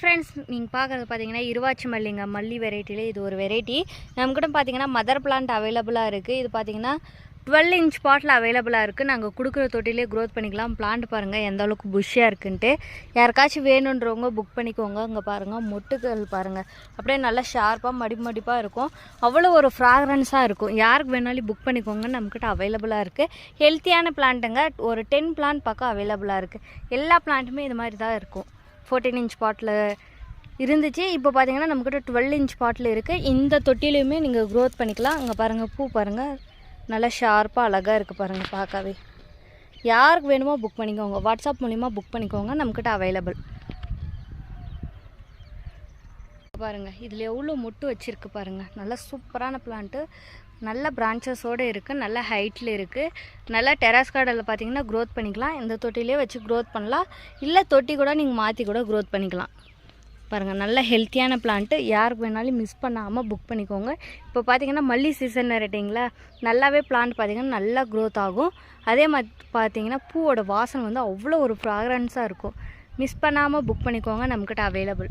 Friends நீங்கள் பார்க்குறது பார்த்தீங்கன்னா இருவாச்சி மல்லிங்க மல்லி வெரைட்டியில் இது ஒரு வெரைட்டி நம்மக்கிட்ட பார்த்தீங்கன்னா மதர் பிளான்ட் அவைலபிளாக இருக்குது இது பார்த்தீங்கன்னா டுவெல் இன்ச் பாட்டில் அவைலபிளாக இருக்குது நாங்கள் கொடுக்குற தொட்டிலே க்ரோத் பண்ணிக்கலாம். பிளான்ட் பாருங்கள் எந்த அளவுக்கு புஷ்ஷாக இருக்குன்ட்டு. யாருக்காச்சும் வேணுன்றவங்க புக் பண்ணிக்கோங்க. இங்கே பாருங்கள் மொட்டுக்கள் பாருங்கள் அப்படியே நல்லா ஷார்ப்பாக மடிப்பு மடிப்பாக இருக்கும். அவ்வளோ ஒரு ஃப்ராக்ரன்ஸாக இருக்கும். யாருக்கு வேணாலும் புக் பண்ணிக்கோங்க. நம்மக்கிட்ட அவைலபிளாக இருக்குது ஹெல்த்தியான பிளான்ட்டுங்க ஒரு டென் பிளான்ட் பக்கம் அவைலபிளாக இருக்குது எல்லா பிளான்ட்டுமே இது மாதிரி தான் இருக்கும். ஃபோர்டீன் இன்ச் பாட்டில் இருந்துச்சு. இப்போ பார்த்தீங்கன்னா நம்மக்கிட்ட டுவெல் இன்ச் பாட்டில் இருக்குது இந்த தொட்டிலையுமே நீங்கள் க்ரோத் பண்ணிக்கலாம். அங்கே பாருங்கள் பூ பாருங்கள் நல்லா ஷார்ப்பாக அழகாக இருக்குது பாருங்கள் பார்க்கவே. யாருக்கு வேணுமோ புக் பண்ணிக்கோங்க. வாட்ஸ்அப் மூலிமா புக் பண்ணிக்கோங்க. நம்மக்கிட்ட அவைலபிள் பாருங்கள் இதில் எவ்வளோ மொட்டு வச்சுருக்கு பாருங்கள் நல்லா சூப்பரான பிளான்ட்டு நல்ல பிரான்ச்சஸோடு இருக்குது நல்ல ஹைட்டில் இருக்குது நல்லா டெராஸ் கார்டில் பார்த்தீங்கன்னா க்ரோத் பண்ணிக்கலாம். இந்த தொட்டிலே வச்சு க்ரோத் பண்ணலாம். இல்லை தொட்டி கூட நீங்கள் மாற்றி கூட க்ரோத் பண்ணிக்கலாம். பாருங்கள் நல்ல ஹெல்த்தியான பிளான்ட்டு யாருக்கு வேணாலும் மிஸ் பண்ணாமல் புக் பண்ணிக்கோங்க. இப்போ பார்த்தீங்கன்னா மல்லி சீசன் ரேட்டிங்களா நல்லாவே பிளான்ட் பார்த்தீங்கன்னா நல்லா க்ரோத் ஆகும். அதே மாதிரி பார்த்தீங்கன்னா பூவோட வாசனை வந்து அவ்வளோ ஒரு ஃப்ராக்ரன்ஸாக இருக்கும். மிஸ் பண்ணாமல் புக் பண்ணிக்கோங்க. நம்மக்கிட்ட அவைலபிள்